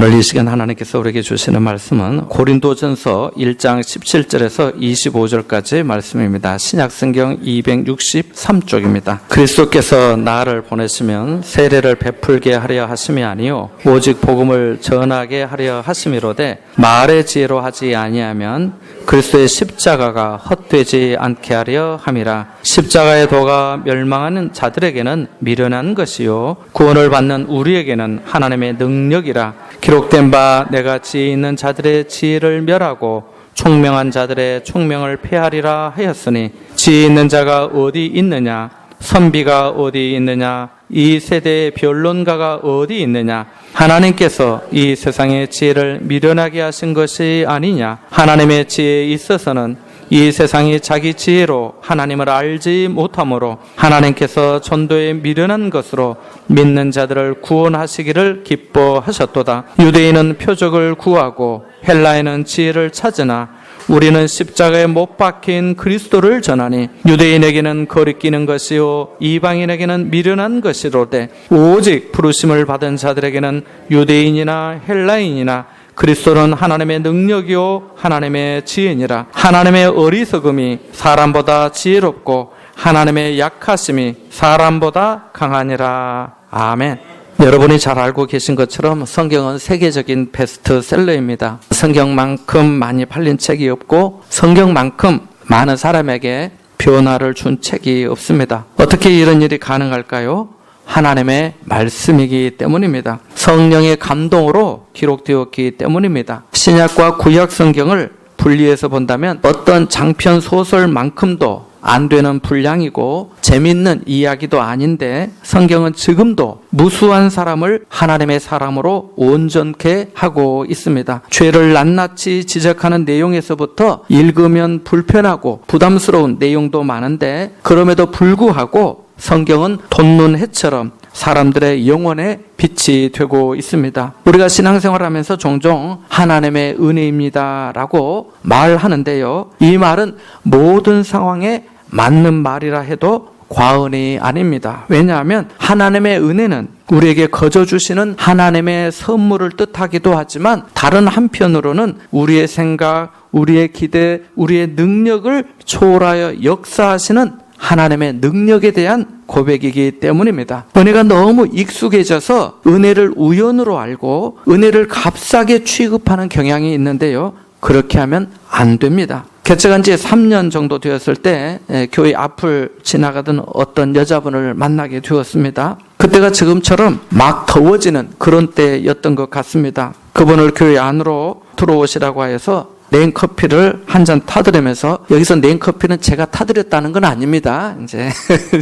오늘 이 시간 하나님께서 우리에게 주시는 말씀은 고린도전서 1장 17절에서 25절까지의 말씀입니다. 신약 성경 263쪽입니다. 그리스도께서 나를 보내시면 세례를 베풀게 하려 하심이 아니요 오직 복음을 전하게 하려 하심이로되 말의 지혜로 하지 아니하면 그리스도의 십자가가 헛되지 않게 하려 함이라 십자가의 도가 멸망하는 자들에게는 미련한 것이요 구원을 받는 우리에게는 하나님의 능력이라 기록된 바 내가 지혜 있는 자들의 지혜를 멸하고 총명한 자들의 총명을 폐하리라 하였으니 지혜 있는 자가 어디 있느냐? 선비가 어디 있느냐? 이 세대의 변론가가 어디 있느냐? 하나님께서 이 세상의 지혜를 미련하게 하신 것이 아니냐? 하나님의 지혜에 있어서는 이 세상이 자기 지혜로 하나님을 알지 못하므로 하나님께서 전도에 미련한 것으로 믿는 자들을 구원하시기를 기뻐하셨도다. 유대인은 표적을 구하고 헬라인은 지혜를 찾으나 우리는 십자가에 못 박힌 그리스도를 전하니 유대인에게는 거리끼는 것이요 이방인에게는 미련한 것이로되 오직 부르심을 받은 자들에게는 유대인이나 헬라인이나 그리스도는 하나님의 능력이요 하나님의 지혜니라 하나님의 어리석음이 사람보다 지혜롭고 하나님의 약하심이 사람보다 강하니라 아멘. 여러분이 잘 알고 계신 것처럼 성경은 세계적인 베스트셀러입니다. 성경만큼 많이 팔린 책이 없고 성경만큼 많은 사람에게 변화를 준 책이 없습니다. 어떻게 이런 일이 가능할까요? 하나님의 말씀이기 때문입니다. 성령의 감동으로 기록되었기 때문입니다. 신약과 구약 성경을 분리해서 본다면 어떤 장편 소설만큼도 안 되는 분량이고 재밌는 이야기도 아닌데 성경은 지금도 무수한 사람을 하나님의 사람으로 온전케 하고 있습니다. 죄를 낱낱이 지적하는 내용에서부터 읽으면 불편하고 부담스러운 내용도 많은데 그럼에도 불구하고 성경은 돈문해처럼 사람들의 영혼의 빛이 되고 있습니다. 우리가 신앙생활 하면서 종종 하나님의 은혜입니다 라고 말하는데요. 이 말은 모든 상황에 맞는 말이라 해도 과언이 아닙니다. 왜냐하면 하나님의 은혜는 우리에게 거저 주시는 하나님의 선물을 뜻하기도 하지만 다른 한편으로는 우리의 생각, 우리의 기대, 우리의 능력을 초월하여 역사하시는 하나님의 능력에 대한 고백이기 때문입니다. 은혜가 너무 익숙해져서 은혜를 우연으로 알고 은혜를 값싸게 취급하는 경향이 있는데요. 그렇게 하면 안 됩니다. 개척한 지 3년 정도 되었을 때 교회 앞을 지나가던 어떤 여자분을 만나게 되었습니다. 그때가 지금처럼 막 더워지는 그런 때였던 것 같습니다. 그분을 교회 안으로 들어오시라고 하여서 냉커피를 한 잔 타드리면서 여기서 냉커피는 제가 타드렸다는 건 아닙니다. 이제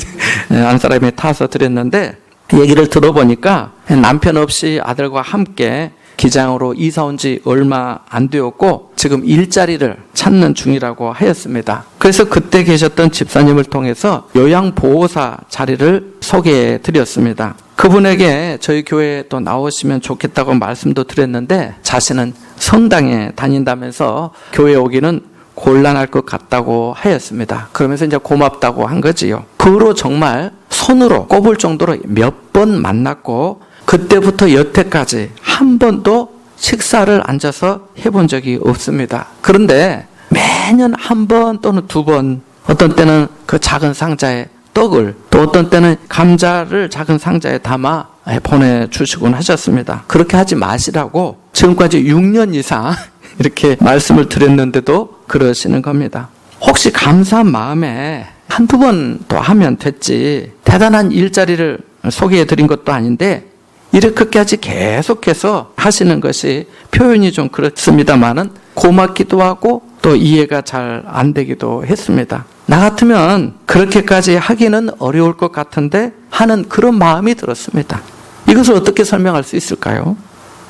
한 사람이 타서 드렸는데 얘기를 들어보니까 남편 없이 아들과 함께 기장으로 이사 온 지 얼마 안 되었고 지금 일자리를 찾는 중이라고 하였습니다. 그래서 그때 계셨던 집사님을 통해서 요양보호사 자리를 소개해 드렸습니다. 그분에게 저희 교회에 또 나오시면 좋겠다고 말씀도 드렸는데 자신은 성당에 다닌다면서 교회 오기는 곤란할 것 같다고 하였습니다. 그러면서 이제 고맙다고 한 거지요. 그 후로 정말 손으로 꼽을 정도로 몇 번 만났고 그때부터 여태까지 한 번도 식사를 앉아서 해본 적이 없습니다. 그런데 매년 한 번 또는 두 번, 어떤 때는 그 작은 상자에 떡을, 또 어떤 때는 감자를 작은 상자에 담아 보내주시곤 하셨습니다. 그렇게 하지 마시라고 지금까지 6년 이상 이렇게 말씀을 드렸는데도 그러시는 겁니다. 혹시 감사한 마음에 한두 번 더 하면 됐지. 대단한 일자리를 소개해 드린 것도 아닌데 이렇게까지 계속해서 하시는 것이 표현이 좀 그렇습니다만은 고맙기도 하고 또 이해가 잘 안 되기도 했습니다. 나 같으면 그렇게까지 하기는 어려울 것 같은데 하는 그런 마음이 들었습니다. 이것을 어떻게 설명할 수 있을까요?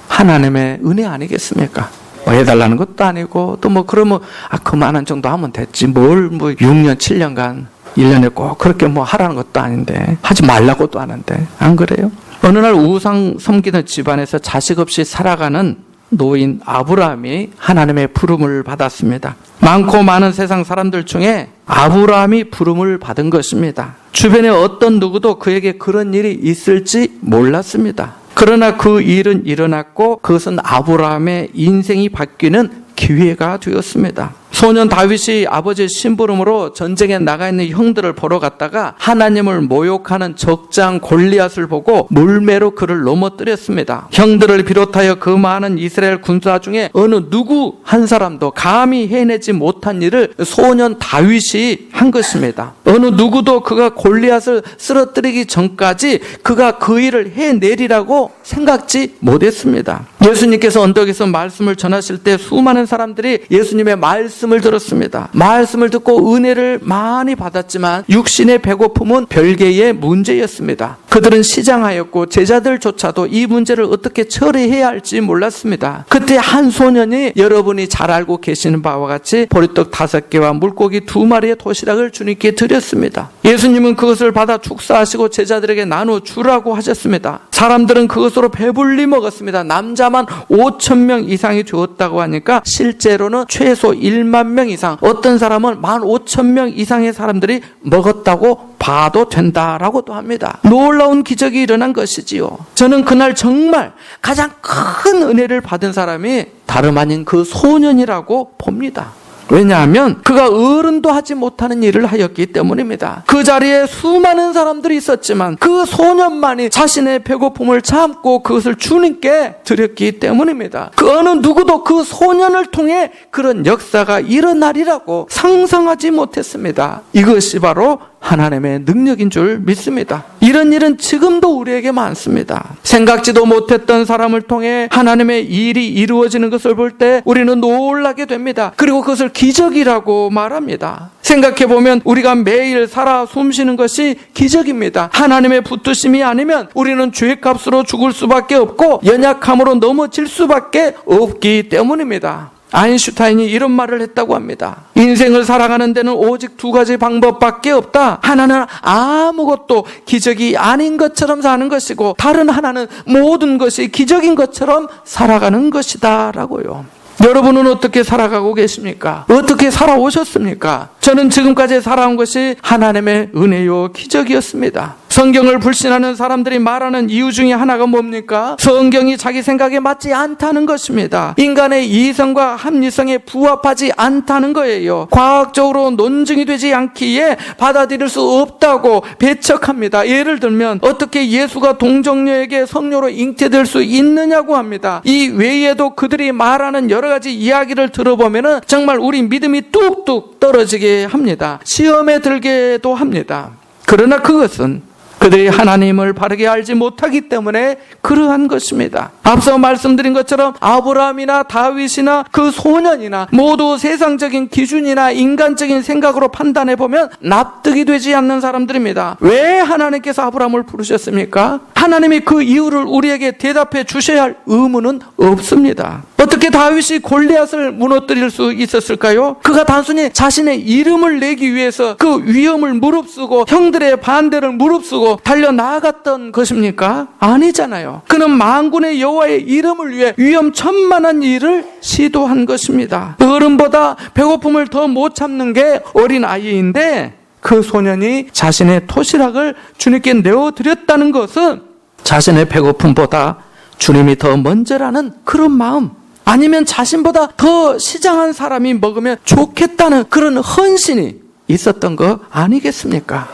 하나님의 은혜 아니겠습니까? 뭐 해달라는 것도 아니고 또 뭐 그러면 아 그만한 정도 하면 됐지 뭘 뭐 6년 7년간 1년에 꼭 그렇게 뭐 하라는 것도 아닌데 하지 말라고도 하는데 안 그래요? 어느 날 우상 섬기는 집안에서 자식 없이 살아가는 노인 아브라함이 하나님의 부름을 받았습니다. 많고 많은 세상 사람들 중에 아브라함이 부름을 받은 것입니다. 주변에 어떤 누구도 그에게 그런 일이 있을지 몰랐습니다. 그러나 그 일은 일어났고 그것은 아브라함의 인생이 바뀌는 기회가 되었습니다. 소년 다윗이 아버지의 심부름으로 전쟁에 나가 있는 형들을 보러 갔다가 하나님을 모욕하는 적장 골리앗을 보고 물매로 그를 넘어뜨렸습니다. 형들을 비롯하여 그 많은 이스라엘 군사 중에 어느 누구 한 사람도 감히 해내지 못한 일을 소년 다윗이 한 것입니다. 어느 누구도 그가 골리앗을 쓰러뜨리기 전까지 그가 그 일을 해내리라고 생각지 못했습니다. 예수님께서 언덕에서 말씀을 전하실 때 수많은 사람들이 예수님의 말씀을 들었습니다. 말씀을 듣고 은혜를 많이 받았지만 육신의 배고픔은 별개의 문제였습니다. 그들은 시장하였고 제자들조차도 이 문제를 어떻게 처리해야 할지 몰랐습니다. 그때 한 소년이 여러분이 잘 알고 계시는 바와 같이 보리떡 다섯 개와 물고기 두 마리의 도시락을 주님께 드렸습니다. 예수님은 그것을 받아 축사하시고 제자들에게 나눠 주라고 하셨습니다. 사람들은 그것으로 배불리 먹었습니다. 남자만 5천 명 이상이 주었다고 하니까 실제로는 최소 1만 명 이상, 어떤 사람은 1만 5천 명 이상의 사람들이 먹었다고 봐도 된다라고도 합니다. 놀라운 기적이 일어난 것이지요. 저는 그날 정말 가장 큰 은혜를 받은 사람이 다름 아닌 그 소년이라고 봅니다. 왜냐하면 그가 어른도 하지 못하는 일을 하였기 때문입니다. 그 자리에 수많은 사람들이 있었지만 그 소년만이 자신의 배고픔을 참고 그것을 주님께 드렸기 때문입니다. 그 어느 누구도 그 소년을 통해 그런 역사가 일어나리라고 상상하지 못했습니다. 이것이 바로 하나님의 능력인 줄 믿습니다. 이런 일은 지금도 우리에게 많습니다. 생각지도 못했던 사람을 통해 하나님의 일이 이루어지는 것을 볼 때 우리는 놀라게 됩니다. 그리고 그것을 기적이라고 말합니다. 생각해 보면 우리가 매일 살아 숨쉬는 것이 기적입니다. 하나님의 붙드심이 아니면 우리는 죄값으로 죽을 수밖에 없고 연약함으로 넘어질 수밖에 없기 때문입니다. 아인슈타인이 이런 말을 했다고 합니다. 인생을 살아가는 데는 오직 두 가지 방법밖에 없다. 하나는 아무것도 기적이 아닌 것처럼 사는 것이고, 다른 하나는 모든 것이 기적인 것처럼 살아가는 것이다. 라고요. 여러분은 어떻게 살아가고 계십니까? 어떻게 살아오셨습니까? 저는 지금까지 살아온 것이 하나님의 은혜요 기적이었습니다. 성경을 불신하는 사람들이 말하는 이유 중에 하나가 뭡니까? 성경이 자기 생각에 맞지 않다는 것입니다. 인간의 이성과 합리성에 부합하지 않다는 거예요. 과학적으로 논증이 되지 않기에 받아들일 수 없다고 배척합니다. 예를 들면 어떻게 예수가 동정녀에게 성녀로 잉태될 수 있느냐고 합니다. 이 외에도 그들이 말하는 여러 가지 이야기를 들어보면은 정말 우리 믿음이 뚝뚝 떨어지게 합니다. 시험에 들게도 합니다. 그러나 그것은 그들이 하나님을 바르게 알지 못하기 때문에 그러한 것입니다. 앞서 말씀드린 것처럼 아브라함이나 다윗이나 그 소년이나 모두 세상적인 기준이나 인간적인 생각으로 판단해 보면 납득이 되지 않는 사람들입니다. 왜 하나님께서 아브라함을 부르셨습니까? 하나님이 그 이유를 우리에게 대답해 주셔야 할 의무는 없습니다. 어떻게 다윗이 골리앗을 무너뜨릴 수 있었을까요? 그가 단순히 자신의 이름을 내기 위해서 그 위험을 무릅쓰고 형들의 반대를 무릅쓰고 달려 나아갔던 것입니까? 아니잖아요. 그는 만군의 여호와의 이름을 위해 위험천만한 일을 시도한 것입니다. 어른보다 배고픔을 더 못 참는 게 어린 아이인데 그 소년이 자신의 토시락을 주님께 내어드렸다는 것은 자신의 배고픔보다 주님이 더 먼저라는 그런 마음. 아니면 자신보다 더 시장한 사람이 먹으면 좋겠다는 그런 헌신이 있었던 거 아니겠습니까?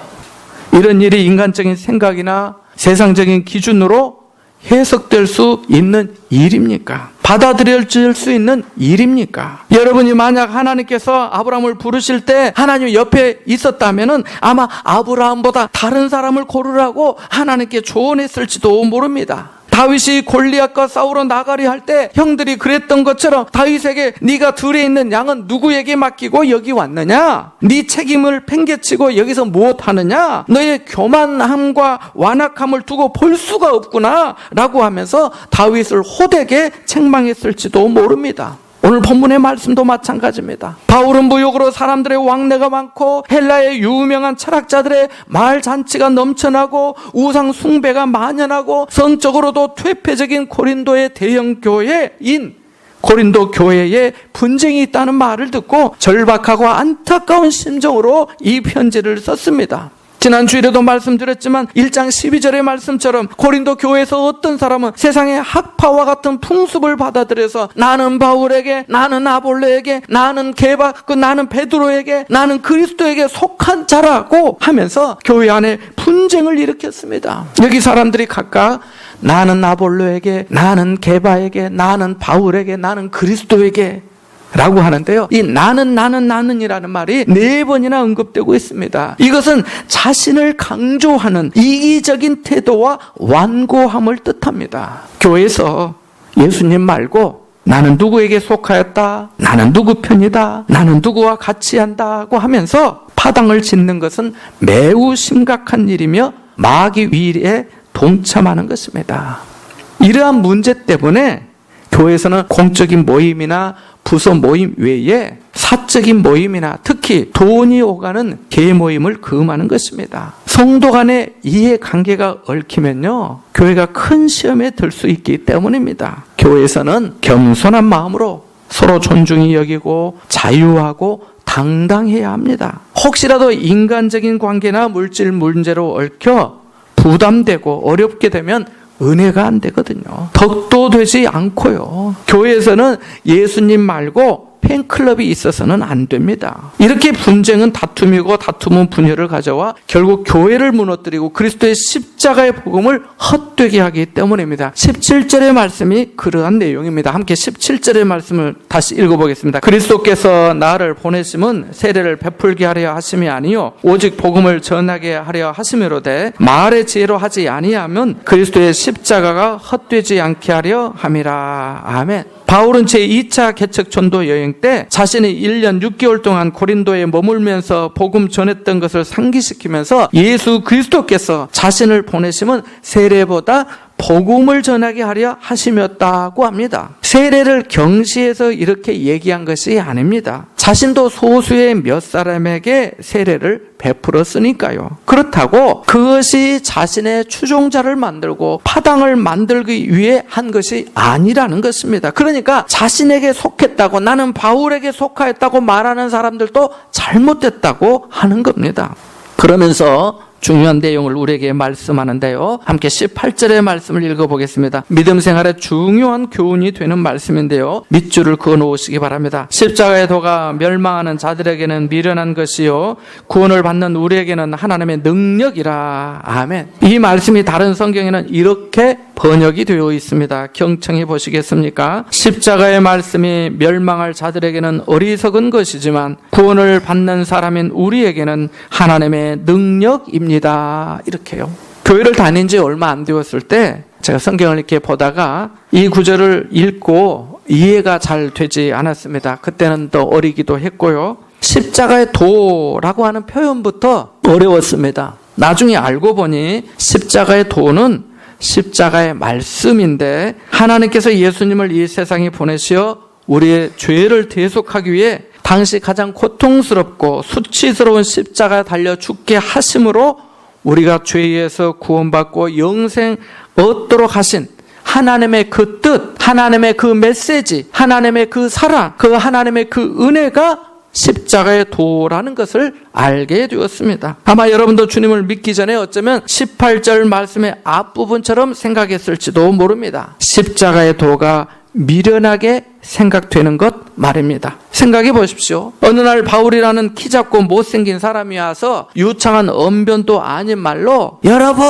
이런 일이 인간적인 생각이나 세상적인 기준으로 해석될 수 있는 일입니까? 받아들여질 수 있는 일입니까? 여러분이 만약 하나님께서 아브라함을 부르실 때 하나님 옆에 있었다면 아마 아브라함보다 다른 사람을 고르라고 하나님께 조언했을지도 모릅니다. 다윗이 골리앗과 싸우러 나가려 할때 형들이 그랬던 것처럼 다윗에게 네가 들에 있는 양은 누구에게 맡기고 여기 왔느냐? 네 책임을 팽개치고 여기서 무엇 하느냐? 너의 교만함과 완악함을 두고 볼 수가 없구나라고 하면서 다윗을 호되게 책망했을지도 모릅니다. 오늘 본문의 말씀도 마찬가지입니다. 바울은 무역으로 사람들의 왕래가 많고 헬라의 유명한 철학자들의 말 잔치가 넘쳐나고 우상 숭배가 만연하고 성적으로도 퇴폐적인 고린도의 대형 교회인 고린도 교회에 분쟁이 있다는 말을 듣고 절박하고 안타까운 심정으로 이 편지를 썼습니다. 지난 주일에도 말씀드렸지만 1장 12절의 말씀처럼 고린도 교회에서 어떤 사람은 세상의 학파와 같은 풍습을 받아들여서 나는 바울에게 나는 아볼레에게 나는 게바 그 나는 베드로에게 나는 그리스도에게 속한 자라고 하면서 교회 안에 분쟁을 일으켰습니다. 여기 사람들이 각각 나는 아볼로에게 나는 게바에게 나는 바울에게 나는 그리스도에게 라고 하는데요. 이 나는 나는 나는이라는 말이 네 번이나 언급되고 있습니다. 이것은 자신을 강조하는 이기적인 태도와 완고함을 뜻합니다. 교회에서 예수님 말고 나는 누구에게 속하였다. 나는 누구 편이다. 나는 누구와 같이 한다고 하면서 파당을 짓는 것은 매우 심각한 일이며 마귀 위에 동참하는 것입니다. 이러한 문제 때문에 교회에서는 공적인 모임이나 부서 모임 외에 사적인 모임이나 특히 돈이 오가는 개 모임을 금하는 것입니다. 성도 간의 이해관계가 얽히면요, 교회가 큰 시험에 들 수 있기 때문입니다. 교회에서는 겸손한 마음으로 서로 존중히 여기고 자유하고 당당해야 합니다. 혹시라도 인간적인 관계나 물질 문제로 얽혀 부담되고 어렵게 되면 은혜가 안 되거든요. 덕도 되지 않고요. 교회에서는 예수님 말고 팬클럽이 있어서는 안 됩니다. 이렇게 분쟁은 다툼이고 다툼은 분열을 가져와 결국 교회를 무너뜨리고 그리스도의 십자가의 복음을 헛되게 하기 때문입니다. 17절의 말씀이 그러한 내용입니다. 함께 17절의 말씀을 다시 읽어보겠습니다. 그리스도께서 나를 보내심은 세례를 베풀게 하려 하심이 아니요 오직 복음을 전하게 하려 하심이로되 말의 지혜로 하지 아니하면 그리스도의 십자가가 헛되지 않게 하려 함이라. 아멘. 바울은 제2차 개척 전도 여행 때 자신이 1년 6개월 동안 고린도에 머물면서 복음 전했던 것을 상기시키면서 예수 그리스도께서 자신을 보내심은 세례보다 복음을 전하게 하려 하심이었다고 합니다. 세례를 경시해서 이렇게 얘기한 것이 아닙니다. 자신도 소수의 몇 사람에게 세례를 베풀었으니까요. 그렇다고 그것이 자신의 추종자를 만들고 파당을 만들기 위해 한 것이 아니라는 것입니다. 그러니까 자신에게 속했다고 나는 바울에게 속하였다고 말하는 사람들도 잘못됐다고 하는 겁니다. 그러면서 중요한 내용을 우리에게 말씀하는데요. 함께 18절의 말씀을 읽어보겠습니다. 믿음 생활에 중요한 교훈이 되는 말씀인데요. 밑줄을 그어 놓으시기 바랍니다. 십자가의 도가 멸망하는 자들에게는 미련한 것이요. 구원을 받는 우리에게는 하나님의 능력이라. 아멘. 이 말씀이 다른 성경에는 이렇게 번역이 되어 있습니다. 경청해 보시겠습니까? 십자가의 말씀이 멸망할 자들에게는 어리석은 것이지만 구원을 받는 사람인 우리에게는 하나님의 능력입니다. 이렇게요. 교회를 다닌 지 얼마 안 되었을 때 제가 성경을 이렇게 보다가 이 구절을 읽고 이해가 잘 되지 않았습니다. 그때는 더 어리기도 했고요. 십자가의 도라고 하는 표현부터 어려웠습니다. 나중에 알고 보니 십자가의 도는 십자가의 말씀인데 하나님께서 예수님을 이 세상에 보내시어 우리의 죄를 대속하기 위해 당시 가장 고통스럽고 수치스러운 십자가에 달려 죽게 하심으로 우리가 죄에서 구원받고 영생 얻도록 하신 하나님의 그 뜻, 하나님의 그 메시지, 하나님의 그 사랑, 그 하나님의 그 은혜가 십자가의 도라는 것을 알게 되었습니다. 아마 여러분도 주님을 믿기 전에 어쩌면 18절 말씀의 앞부분처럼 생각했을지도 모릅니다. 십자가의 도가 미련하게 생각되는 것 말입니다. 생각해 보십시오. 어느 날 바울이라는 키 작고 못생긴 사람이 와서 유창한 언변도 아닌 말로 여러분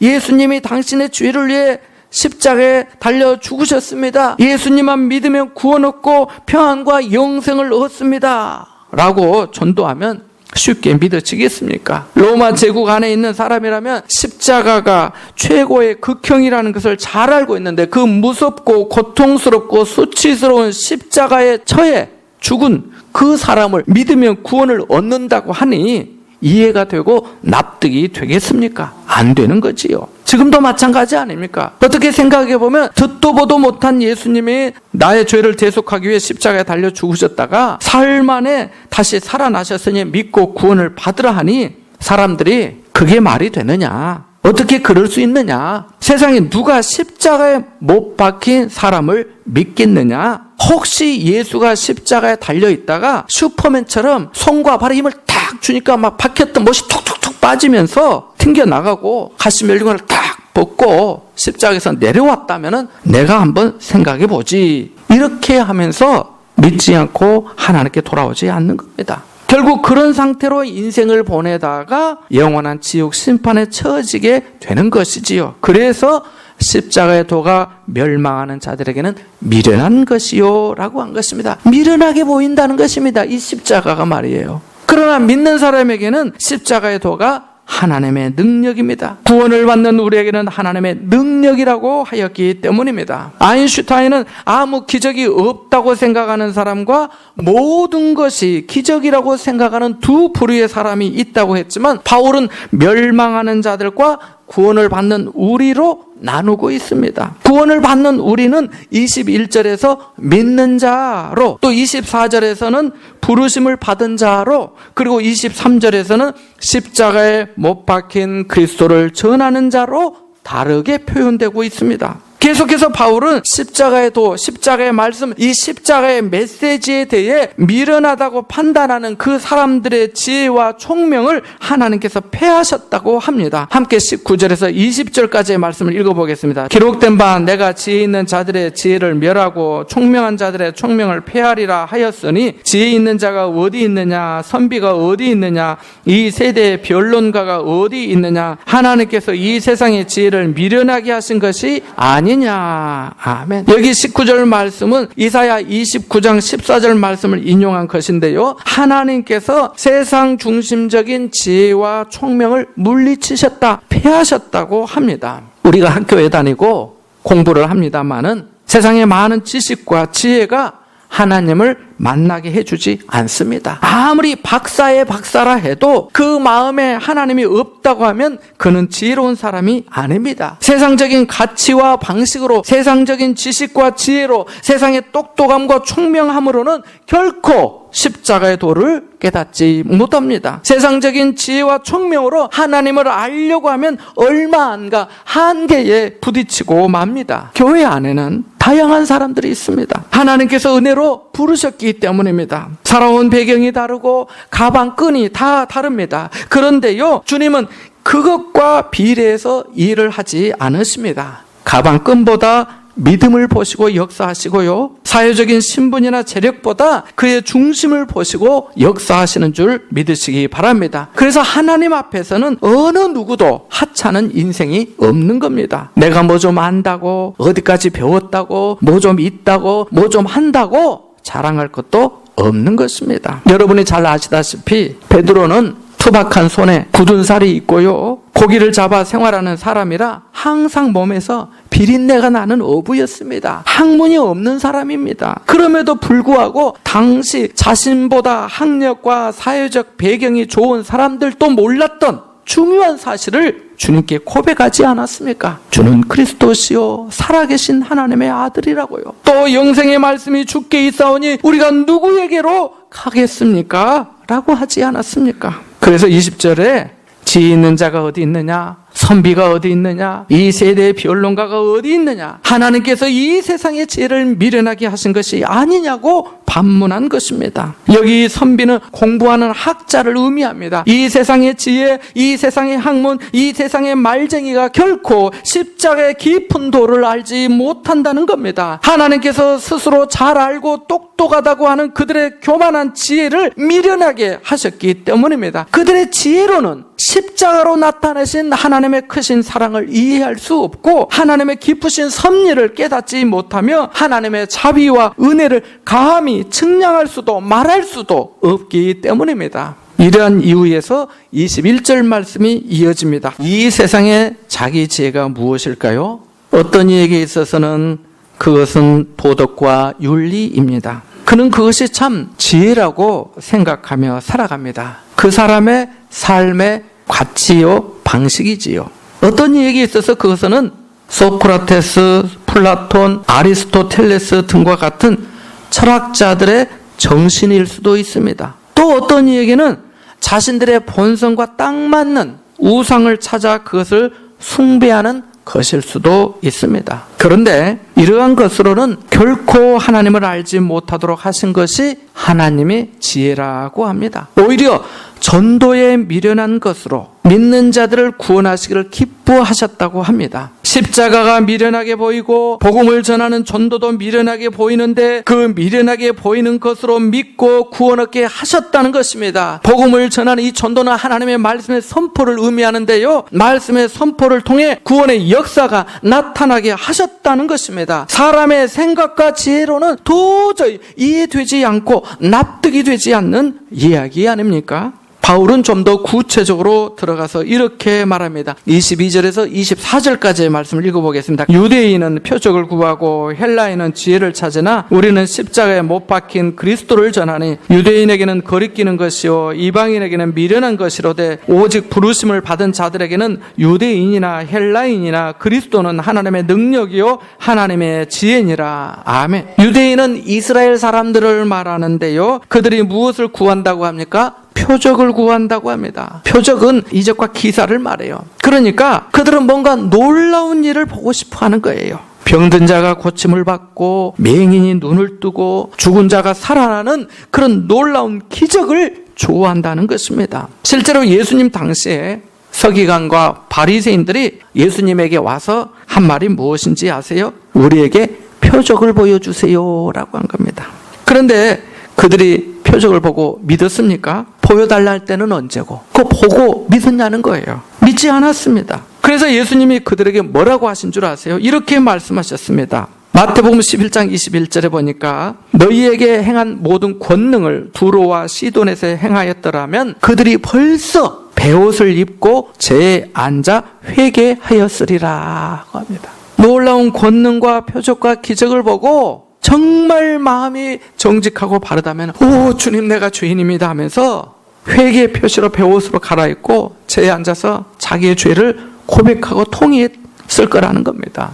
예수님이 당신의 죄를 위해 십자가에 달려 죽으셨습니다. 예수님만 믿으면 구원 얻고 평안과 영생을 얻습니다. 라고 전도하면 쉽게 믿어지겠습니까? 로마 제국 안에 있는 사람이라면 십자가가 최고의 극형이라는 것을 잘 알고 있는데 그 무섭고 고통스럽고 수치스러운 십자가에 처해 죽은 그 사람을 믿으면 구원을 얻는다고 하니 이해가 되고 납득이 되겠습니까? 안 되는 거지요. 지금도 마찬가지 아닙니까? 어떻게 생각해 보면 듣도 보도 못한 예수님이 나의 죄를 대속하기 위해 십자가에 달려 죽으셨다가 사흘 만에 다시 살아나셨으니 믿고 구원을 받으라 하니 사람들이 그게 말이 되느냐? 어떻게 그럴 수 있느냐? 세상에 누가 십자가에 못 박힌 사람을 믿겠느냐? 혹시 예수가 십자가에 달려 있다가 슈퍼맨처럼 손과 발에 힘을 탁 주니까 막 박혔던 못이 툭툭툭 빠지면서 튕겨 나가고 가시 멸류관을 딱 벗고 십자가에서 내려왔다면은 내가 한번 생각해 보지. 이렇게 하면서 믿지 않고 하나님께 돌아오지 않는 겁니다. 결국 그런 상태로 인생을 보내다가 영원한 지옥 심판에 처지게 되는 것이지요. 그래서 십자가의 도가 멸망하는 자들에게는 미련한 것이요. 라고 한 것입니다. 미련하게 보인다는 것입니다. 이 십자가가 말이에요. 그러나 믿는 사람에게는 십자가의 도가 하나님의 능력입니다. 구원을 받는 우리에게는 하나님의 능력이라고 하였기 때문입니다. 아인슈타인은 아무 기적이 없다고 생각하는 사람과 모든 것이 기적이라고 생각하는 두 부류의 사람이 있다고 했지만 바울은 멸망하는 자들과 구원을 받는 우리로 나누고 있습니다. 구원을 받는 우리는 21절에서 믿는 자로 또 24절에서는 부르심을 받은 자로 그리고 23절에서는 십자가에 못 박힌 그리스도를 전하는 자로 다르게 표현되고 있습니다. 계속해서 바울은 십자가의 도, 십자가의 말씀, 이 십자가의 메시지에 대해 미련하다고 판단하는 그 사람들의 지혜와 총명을 하나님께서 패하셨다고 합니다. 함께 19절에서 20절까지의 말씀을 읽어보겠습니다. 기록된 바 내가 지혜 있는 자들의 지혜를 멸하고 총명한 자들의 총명을 패하리라 하였으니 지혜 있는 자가 어디 있느냐, 선비가 어디 있느냐, 이 세대의 변론가가 어디 있느냐, 하나님께서 이 세상의 지혜를 미련하게 하신 것이 아니 아니냐. 아멘. 여기 19절 말씀은 이사야 29장 14절 말씀을 인용한 것인데요. 하나님께서 세상 중심적인 지혜와 총명을 물리치셨다, 폐하셨다고 합니다. 우리가 학교에 다니고 공부를 합니다만은 세상의 많은 지식과 지혜가 하나님을 만나게 해주지 않습니다. 아무리 박사의 박사라 해도 그 마음에 하나님이 없다고 하면 그는 지혜로운 사람이 아닙니다. 세상적인 가치와 방식으로 세상적인 지식과 지혜로 세상의 똑똑함과 총명함으로는 결코 십자가의 도를 깨닫지 못합니다. 세상적인 지혜와 총명으로 하나님을 알려고 하면 얼마 안가 한계에 부딪히고 맙니다. 교회 안에는 다양한 사람들이 있습니다. 하나님께서 은혜로 부르셨기 때문입니다. 살아온 배경이 다르고 가방 끈이 다 다릅니다. 그런데요, 주님은 그것과 비례해서 일을 하지 않으십니다. 가방 끈보다 믿음을 보시고 역사하시고요. 사회적인 신분이나 재력보다 그의 중심을 보시고 역사하시는 줄 믿으시기 바랍니다. 그래서 하나님 앞에서는 어느 누구도 하찮은 인생이 없는 겁니다. 내가 뭐 좀 안다고, 어디까지 배웠다고, 뭐 좀 있다고, 뭐 좀 한다고 자랑할 것도 없는 것입니다. 여러분이 잘 아시다시피 베드로는 투박한 손에 굳은 살이 있고요. 고기를 잡아 생활하는 사람이라 항상 몸에서 비린내가 나는 어부였습니다. 학문이 없는 사람입니다. 그럼에도 불구하고 당시 자신보다 학력과 사회적 배경이 좋은 사람들도 몰랐던 중요한 사실을 주님께 고백하지 않았습니까? 주는 그리스도시요 살아계신 하나님의 아들이라고요. 또 영생의 말씀이 죽게 있사오니 우리가 누구에게로 가겠습니까? 라고 하지 않았습니까? 그래서 20절에 지혜 있는 자가 어디 있느냐? 선비가 어디 있느냐? 이 세대의 변론가가 어디 있느냐? 하나님께서 이 세상의 지혜를 미련하게 하신 것이 아니냐고 반문한 것입니다. 여기 선비는 공부하는 학자를 의미합니다. 이 세상의 지혜, 이 세상의 학문, 이 세상의 말쟁이가 결코 십자가의 깊은 도를 알지 못한다는 겁니다. 하나님께서 스스로 잘 알고 똑똑하다고 하는 그들의 교만한 지혜를 미련하게 하셨기 때문입니다. 그들의 지혜로는 십자가로 나타내신 하나님 의 크신 사랑을 이해할 수 없고 하나님의 깊으신 섭리를 깨닫지 못하며 하나님의 자비와 은혜를 감히 측량할 수도 말할 수도 없기 때문입니다. 이러한 이유에서 21절 말씀이 이어집니다. 이 세상의 자기 지혜가 무엇일까요? 어떤 이에게 있어서는 그것은 도덕과 윤리입니다. 그는 그것이 참 지혜라고 생각하며 살아갑니다. 그 사람의 삶의 가치요, 방식이지요. 어떤 이에게 있어서 그것은 소크라테스, 플라톤, 아리스토텔레스 등과 같은 철학자들의 정신일 수도 있습니다. 또 어떤 이에게는 자신들의 본성과 딱 맞는 우상을 찾아 그것을 숭배하는 것일 수도 있습니다. 그런데 이러한 것으로는 결코 하나님을 알지 못하도록 하신 것이 하나님의 지혜라고 합니다. 오히려 전도에 미련한 것으로 믿는 자들을 구원하시기를 기뻐하셨다고 합니다. 십자가가 미련하게 보이고 복음을 전하는 전도도 미련하게 보이는데 그 미련하게 보이는 것으로 믿고 구원 얻게 하셨다는 것입니다. 복음을 전하는 이 전도는 하나님의 말씀의 선포를 의미하는데요. 말씀의 선포를 통해 구원의 역사가 나타나게 하셨다는 것입니다. 사람의 생각과 지혜로는 도저히 이해되지 않고 납득이 되지 않는 이야기 아닙니까? 바울은 좀 더 구체적으로 들어가서 이렇게 말합니다. 22절에서 24절까지의 말씀을 읽어보겠습니다. 유대인은 표적을 구하고 헬라인은 지혜를 찾으나 우리는 십자가에 못 박힌 그리스도를 전하니 유대인에게는 거리끼는 것이요 이방인에게는 미련한 것이로되 오직 부르심을 받은 자들에게는 유대인이나 헬라인이나 그리스도는 하나님의 능력이요 하나님의 지혜니라. 아멘. 유대인은 이스라엘 사람들을 말하는데요. 그들이 무엇을 구한다고 합니까? 표적을 구한다고 합니다. 표적은 이적과 기사를 말해요. 그러니까 그들은 뭔가 놀라운 일을 보고 싶어 하는 거예요. 병든 자가 고침을 받고 맹인이 눈을 뜨고 죽은 자가 살아나는 그런 놀라운 기적을 좋아한다는 것입니다. 실제로 예수님 당시에 서기관과 바리새인들이 예수님에게 와서 한 말이 무엇인지 아세요? 우리에게 표적을 보여주세요라고 한 겁니다. 그런데 그들이 표적을 보고 믿었습니까? 보여달라 할 때는 언제고? 그거 보고 믿었냐는 거예요. 믿지 않았습니다. 그래서 예수님이 그들에게 뭐라고 하신 줄 아세요? 이렇게 말씀하셨습니다. 마태복음 11장 21절에 보니까 너희에게 행한 모든 권능을 두로와 시돈에서 행하였더라면 그들이 벌써 베옷을 입고 제에 앉아 회개하였으리라 합니다. 놀라운 권능과 표적과 기적을 보고 정말 마음이 정직하고 바르다면 오 주님 내가 죄인입니다 하면서 회개의 표시로 베옷으로 갈아입고 제에 앉아서 자기의 죄를 고백하고 통했을 거라는 겁니다.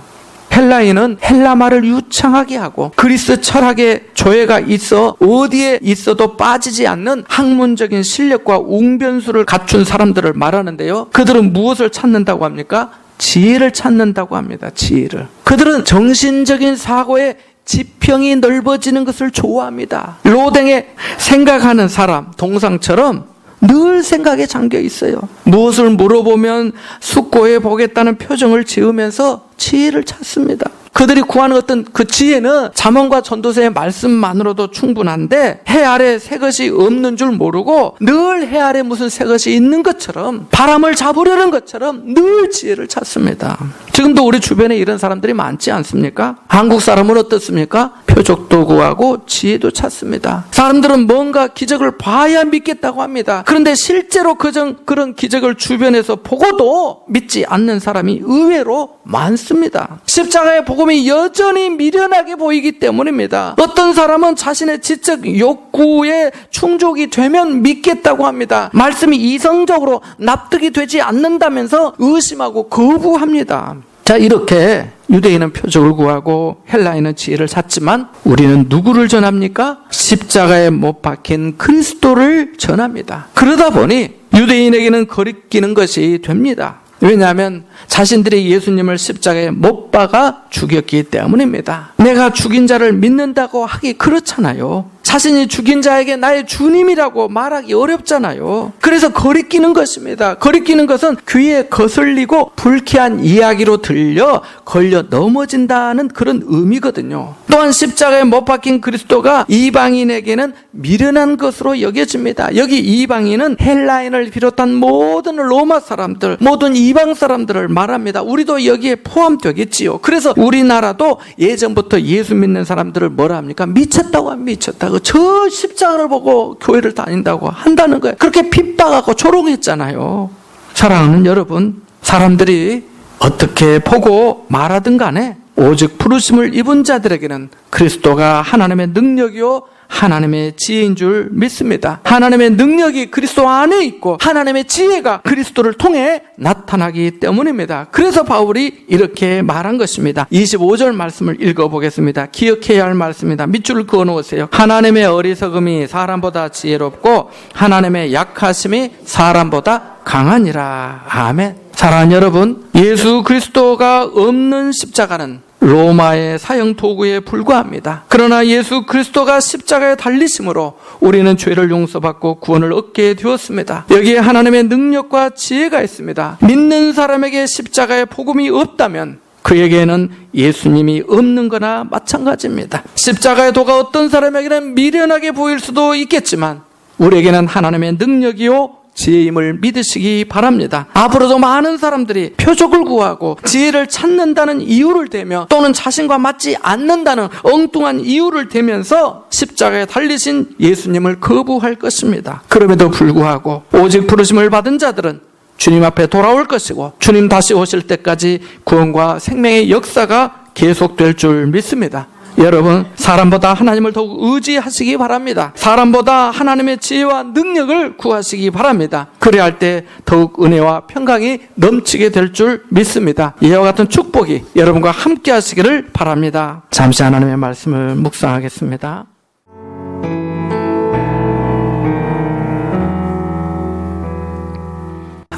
헬라인은 헬라말을 유창하게 하고 그리스 철학에 조예가 있어 어디에 있어도 빠지지 않는 학문적인 실력과 웅변수를 갖춘 사람들을 말하는데요. 그들은 무엇을 찾는다고 합니까? 지혜를 찾는다고 합니다. 지혜를. 그들은 정신적인 사고에 지평이 넓어지는 것을 좋아합니다. 로댕에 생각하는 사람, 동상처럼 늘 생각에 잠겨 있어요. 무엇을 물어보면 숙고해 보겠다는 표정을 지으면서 지혜를 찾습니다. 그들이 구하는 어떤 그 지혜는 잠언과 전도서의 말씀만으로도 충분한데 해 아래 새 것이 없는 줄 모르고 늘 해 아래 무슨 새 것이 있는 것처럼 바람을 잡으려는 것처럼 늘 지혜를 찾습니다. 지금도 우리 주변에 이런 사람들이 많지 않습니까? 한국 사람은 어떻습니까? 표적도 구하고 지혜도 찾습니다. 사람들은 뭔가 기적을 봐야 믿겠다고 합니다. 그런데 실제로 그전 그런 기적을 주변에서 보고도 믿지 않는 사람이 의외로 많습니다. 십자가의 복음이 여전히 미련하게 보이기 때문입니다. 어떤 사람은 자신의 지적 욕구에 충족이 되면 믿겠다고 합니다. 말씀이 이성적으로 납득이 되지 않는다면서 의심하고 거부합니다. 자, 이렇게 유대인은 표적을 구하고 헬라인은 지혜를 찾지만 우리는 누구를 전합니까? 십자가에 못 박힌 그리스도를 전합니다. 그러다 보니 유대인에게는 거리끼는 것이 됩니다. 왜냐하면 자신들이 예수님을 십자가에 못 박아 죽였기 때문입니다. 내가 죽인 자를 믿는다고 하기 그렇잖아요. 자신이 죽인 자에게 나의 주님이라고 말하기 어렵잖아요. 그래서 거리끼는 것입니다. 거리끼는 것은 귀에 거슬리고 불쾌한 이야기로 들려 걸려 넘어진다는 그런 의미거든요. 또한 십자가에 못 박힌 그리스도가 이방인에게는 미련한 것으로 여겨집니다. 여기 이방인은 헬라인을 비롯한 모든 로마 사람들, 모든 이방 사람들을 말합니다. 우리도 여기에 포함되겠지요. 그래서 우리나라도 예전부터 예수 믿는 사람들을 뭐라 합니까? 미쳤다고 합니다. 미쳤다고. 저 십자가를 보고 교회를 다닌다고 한다는 거예요. 그렇게 핍박하고 조롱했잖아요. 사랑하는 여러분, 사람들이 어떻게 보고 말하든 간에 오직 부르심을 입은 자들에게는 그리스도가 하나님의 능력이요 하나님의 지혜인 줄 믿습니다. 하나님의 능력이 그리스도 안에 있고 하나님의 지혜가 그리스도를 통해 나타나기 때문입니다. 그래서 바울이 이렇게 말한 것입니다. 25절 말씀을 읽어보겠습니다. 기억해야 할 말씀입니다. 밑줄을 그어 놓으세요. 하나님의 어리석음이 사람보다 지혜롭고 하나님의 약하심이 사람보다 강하니라. 아멘. 사랑하는 여러분, 예수 그리스도가 없는 십자가는 로마의 사형 도구에 불과합니다. 그러나 예수 그리스도가 십자가에 달리심으로 우리는 죄를 용서받고 구원을 얻게 되었습니다. 여기에 하나님의 능력과 지혜가 있습니다. 믿는 사람에게 십자가의 복음이 없다면 그에게는 예수님이 없는 거나 마찬가지입니다. 십자가의 도가 어떤 사람에게는 미련하게 보일 수도 있겠지만 우리에게는 하나님의 능력이요 지혜임을 믿으시기 바랍니다. 앞으로도 많은 사람들이 표적을 구하고 지혜를 찾는다는 이유를 대며 또는 자신과 맞지 않는다는 엉뚱한 이유를 대면서 십자가에 달리신 예수님을 거부할 것입니다. 그럼에도 불구하고 오직 부르심을 받은 자들은 주님 앞에 돌아올 것이고 주님 다시 오실 때까지 구원과 생명의 역사가 계속될 줄 믿습니다. 여러분, 사람보다 하나님을 더욱 의지하시기 바랍니다. 사람보다 하나님의 지혜와 능력을 구하시기 바랍니다. 그래야 할 때 더욱 은혜와 평강이 넘치게 될 줄 믿습니다. 이와 같은 축복이 여러분과 함께 하시기를 바랍니다. 잠시 하나님의 말씀을 묵상하겠습니다.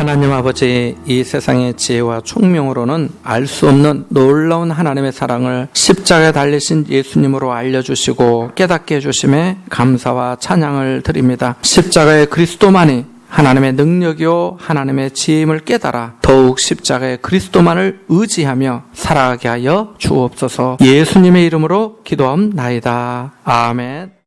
하나님 아버지 이 세상의 지혜와 총명으로는 알 수 없는 놀라운 하나님의 사랑을 십자가에 달리신 예수님으로 알려주시고 깨닫게 해주심에 감사와 찬양을 드립니다. 십자가의 그리스도만이 하나님의 능력이요 하나님의 지혜임을 깨달아 더욱 십자가의 그리스도만을 의지하며 살아가게 하여 주옵소서 예수님의 이름으로 기도함나이다. 아멘.